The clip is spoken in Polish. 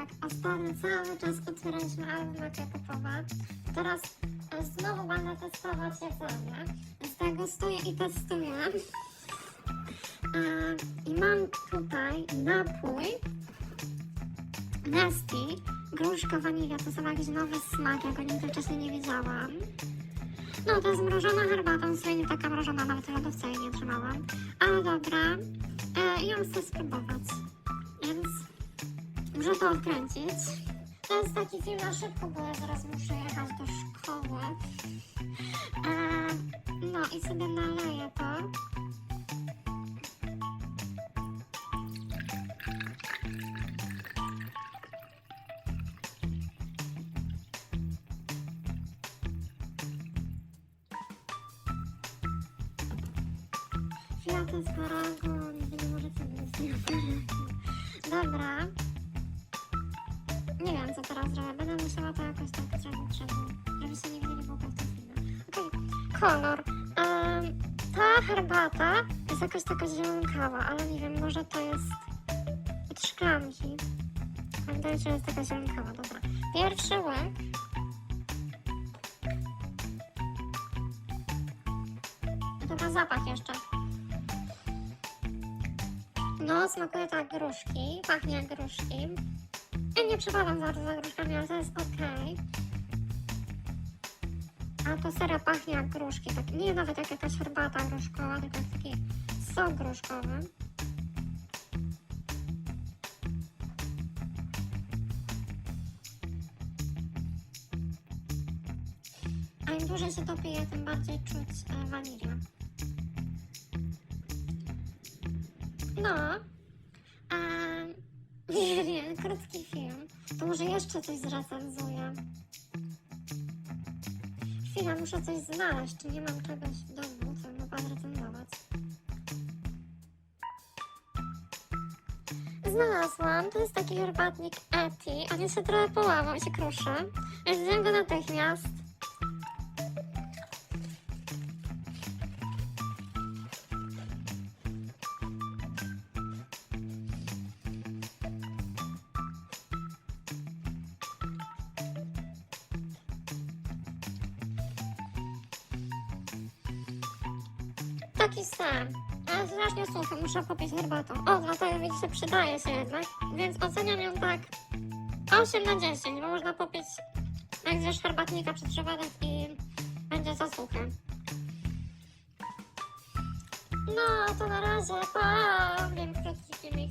Jak ostatnio cały czas otwieraliśmy albumy kupowe, teraz e, znowu będę testować jedzenie. Z tego stoję i testuję. E, I mam tutaj napój Nesti, gruszka wanilia. To są jakiś nowy smak, ja go nigdy wcześniej nie widziałam. No, to jest mrożona herbata, w sumie nie taka mrożona, nawet w lodówce jej nie trzymałam. Ale dobra, e, ja chcę spróbować, więc to odkręcić. To jest taki film na szybko, bo ja zaraz muszę jechać do szkoły. E, no i sobie naleję to. Chwila to jest paragon, Dobra. Teraz zrobię, będę musiała to jakoś tak zrobić, żeby, żeby się nie widzieli w ogóle w tym filmie. Okej, kolor. Em, ta herbata jest jakaś taka zielonkawa, ale nie wiem, może to jest od szklanki. Się, że jest taka zielonkawa, dobra. Pierwszy łyk. Dobra, zapach jeszcze. No, smakuje tak gruszki, pachnie jak gruszki. Nie przepadam za gruszkami, ale to jest okej. A to serio pachnie jak gruszki, tak nie nawet jak jakaś herbata gruszkowa, tylko jak taki sok gruszkowy. A im dłużej się to pije, tym bardziej czuć e, wanilię. No. Eee, nie wiem, krótki film. To może jeszcze coś zrecenzuję. Chwila, muszę coś znaleźć. Czy nie mam czegoś w domu, co mogę zrecenzować? Znalazłam. To jest taki herbatnik Eti. On się trochę połamał i się kruszy. Więc zjem go natychmiast. Taki sam. Ale strasznie suchy, muszę popić herbatą. O, dlatego widzicie, przydaje się jednak. Więc oceniam ją tak 8 na 10, bo można popić jak zjesz herbatnika przed środek i będzie za suche. No, to na razie. Pa! Wiem, krótki filmik.